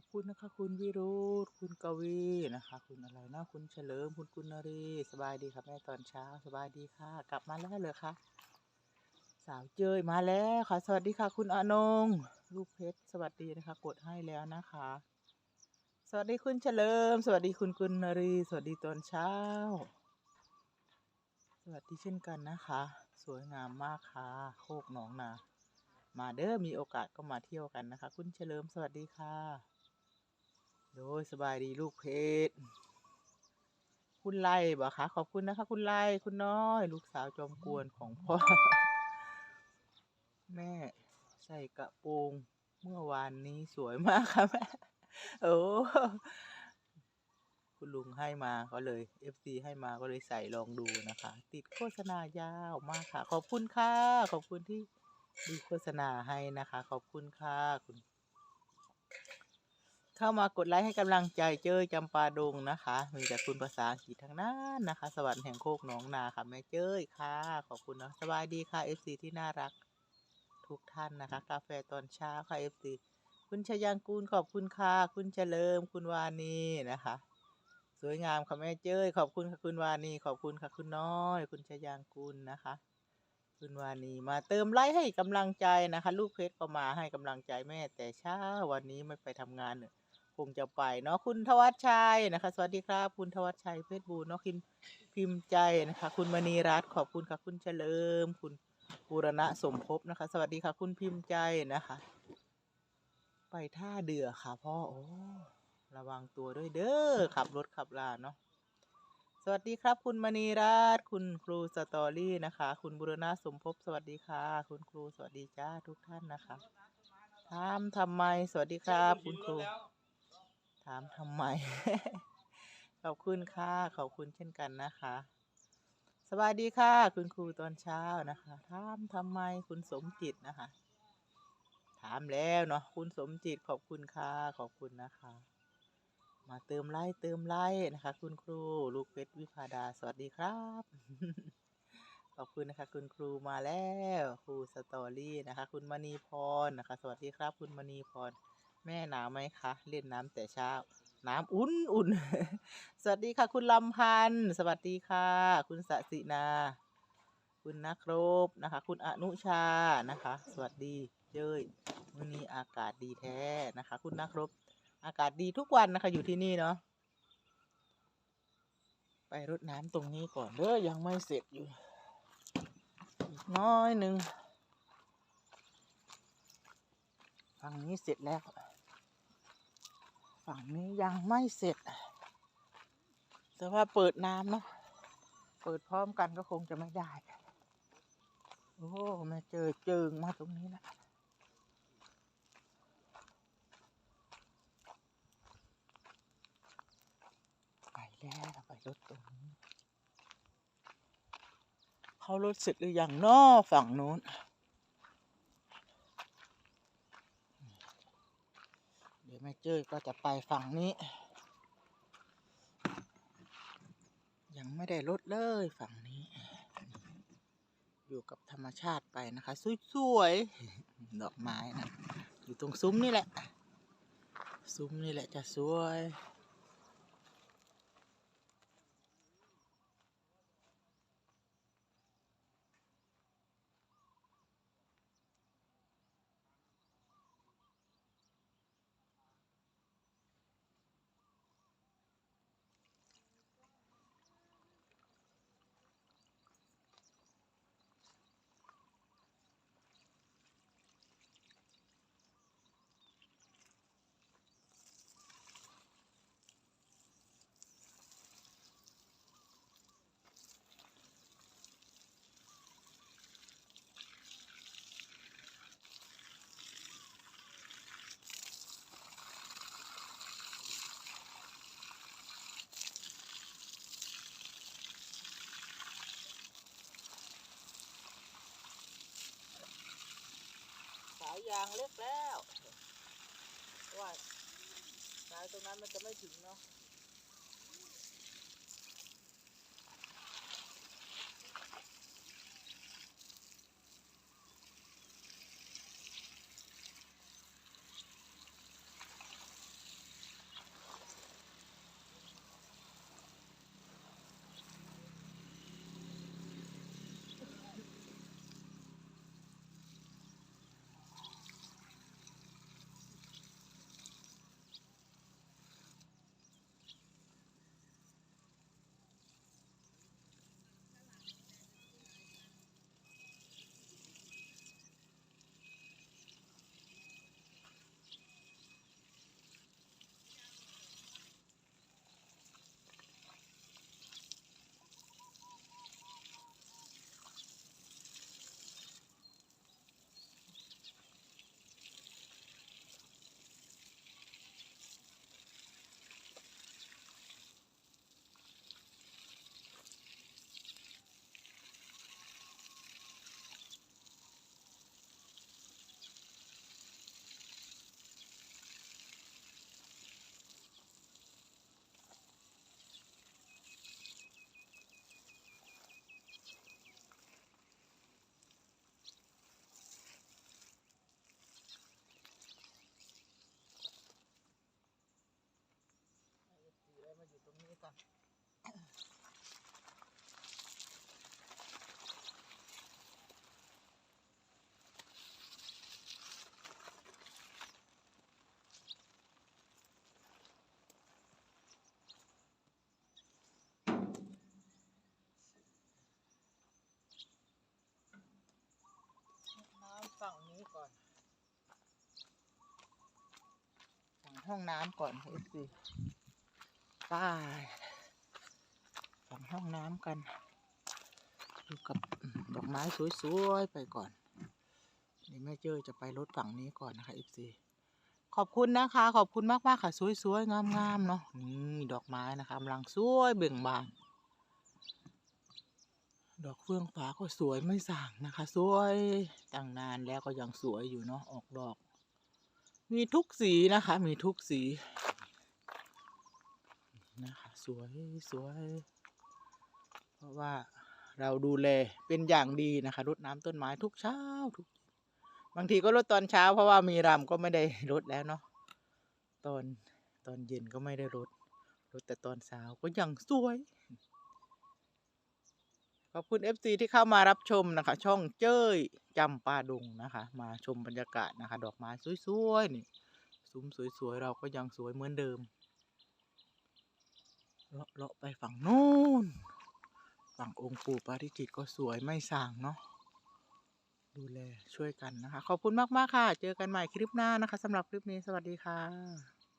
อบคุณนะคะ คุณวิรุธคุณกวีนะคะ คุณอะไรนะคุณเฉลิมคุณกุณนรีสบายดีครับแม่ตอนเช้าสบายดีค่ะ กลับมาแล้วเลยค่ะสาวเจยมาแล้วค่ะ สวัสดีค่ะ คุณอนง ลูกเพชรสวัสดีนะคะ กดให้แล้วนะคะ สวัสดีคุณเฉลิม สวัสดีคุณกุณนรี สวัสดีตอนเช้า สวัสดีเช่นกันนะคะ สวยงามมากค่ะโคกหนองนามาเด้อมีโอกาสก็มาเที่ยวกันนะคะ คุณเฉลิมสวัสดีค่ะ โดยสบายดีลูกเพชรคุณไล่บ่คะขอบคุณนะคะ คุณไล่คุณน้อย ลูกสาวจอมกวนของพ่อ แม่ใส่กระโปรงเมื่อวานนี้สวยมากค่ะแม่โอ้คุณลุงให้มาก็เลย FC ให้มาก็เลยใส่ลองดูนะคะ ติดโฆษณายาวมากค่ะ ขอบคุณค่ะ ขอบคุณที่ดูโฆษณาให้นะคะ ขอบคุณค่ะคุณ เข้ามากดไลค์ให้กำลังใจเจ้ยจำปาดงนะคะ มีแต่คุณภาษาอังกฤษทั้งนั้นนะคะ สวรรค์แห่งโคกหนองนาค่ะแม่เจ้ยค่ะ ขอบคุณนะสบายดีค่ะ FC ที่น่ารัก ทุกท่านนะคะ กาแฟตอนเช้าค่ะ FC คุณชยังกูลขอบคุณค่ะคุณเฉลิมคุณวานีนะคะ สวยงามค่ะแม่เจ้ยขอบคุณค่ะคุณวานีขอบคุณค่ะคุณน้อย คุณชยังกูลนะคะ คุณวานีมาเติมไลค์ให้กำลังใจนะคะ ลูกเพชรก็มาให้กำลังใจแม่แต่เช้าวันนี้ไม่ไปทำงานเนี่ย งจะไปเนาะคุณทวัชชัยนะคะ สวัสดีครับ คุณทวัชชัยเพชรบูรณ์เนาะคิมพิมพ์ใจนะคะ คุณมณีรัตน์ขอบคุณค่ะคุณเฉลิม คุณบูรณะสมภพนะคะ สวัสดีค่ะ คุณพิมพ์ใจนะคะ ไปท่าเดือค่ะพ่อโอ้ระวังตัวด้วยเด้อขับรถขับลาเนาะสวัสดีครับ คุณมณีรัตน์คุณครูสตอรี่นะคะ คุณบุรณะสมภพสวัสดีค่ะ คุณครูสวัสดีจ้าทุกท่านนะคะถามทำไมสวัสดีครับ คุณครู ถามทำไม ขอบคุณค่ะ ขอบคุณเช่นกันนะคะ สวัสดีค่ะ คุณครูตอนเช้านะคะถามทำไมคุณสมจิตนะคะ ถามแล้วเนาะคุณสมจิตขอบคุณค่ะ ขอบคุณนะคะ มาเติมไลค์เติมไลค์นะคะ คุณครูลูกเพชรวิพาดา สวัสดีครับขอบคุณนะคะ คุณครูมาแล้ว ครูสตอรี่นะคะ คุณมณีพรนะคะ สวัสดีครับ คุณมณีพร แม่หนาวไหมคะเล่นน้ำแต่เช้า น้ำอุ่นอุ่นสวัสดีค่ะ คุณลำพันธ์สวัสดีค่ะ คุณสสินา คุณนักรบนะคะ คุณอนุชานะคะ สวัสดีเจ้ยวันนี้อากาศดีแท้นะคะ คุณนักรบ อากาศดีทุกวันนะคะอยู่ที่นี่เนาะไปรดน้ำตรงนี้ก่อนเด้อยังไม่เสร็จอยู่อีกน้อยหนึ่งฝั่งนี้เสร็จแล้ว ฝั่งนี้ยังไม่เสร็จ แต่ว่าเปิดน้ำเนาะ เปิดพร้อมกันก็คงจะไม่ได้ โอ้ม่เจอเจิงมาตรงนี้นะไปแล้วไปรถตรงนี้ เขารถเสร็จหรือยังนอฝั่งโน้น เดี๋ยว แม่เจ้ยก็จะไปฝั่งนี้ ยังไม่ได้ลดเลยฝั่งนี้ อยู่กับธรรมชาติไปนะคะ สวยๆ ดอกไม้นะ อยู่ตรงซุ้มนี่แหละ ซุ้มนี่แหละจะสวย ยยางเล็กแล้วว่าสายตรงนั้นมันจะไม่ถึงเนาะ ก่อน ฝั่งห้องน้ำก่อนเอฟซีป้าฝั่งห้องน้ำกันดูกับดอกไม้สวยๆไปก่อนนี่แม่เจ้ยจะไปรถฝั่งนี้ก่อนนะคะเอฟซีขอบคุณนะคะ ขอบคุณมากๆค่ะ สวยๆงามๆเนาะนี่ดอกไม้นะคะกำลังสวยเบ่งบาน ดอกเฟื่องฟ้าก็สวยไม่ส่างนะคะ สวยตั้งนานแล้วก็ยังสวยอยู่เนาะออกดอก มีทุกสีนะคะ มีทุกสีนะคะ สวยสวย เพราะว่าเราดูแลเป็นอย่างดีนะคะรดน้ำต้นไม้ทุกเช้าทุก บางทีก็รดตอนเช้า เพราะว่ามีรำก็ไม่ได้รดแล้วเนาะตอนตอนเย็นก็ไม่ได้รดรดแต่ตอนเช้าก็ยังสวย ขอบคุณ FC ที่เข้ามารับชมนะคะ ช่องเจ้ยจำปาดงนะคะ มาชมบรรยากาศนะคะ ดอกไม้สวยๆนี่ซุ้มสวยๆเราก็ยังสวยเหมือนเดิมเลาะเลาะไปฝั่งนู้นฝั่งองค์ปู่ปาริจิตก็สวยไม่ส่างเนาะดูแลช่วยกันนะคะ ขอบคุณมาก ๆ ค่ะ เจอกันใหม่คลิปหน้านะคะสำหรับคลิปนี้สวัสดีค่ะ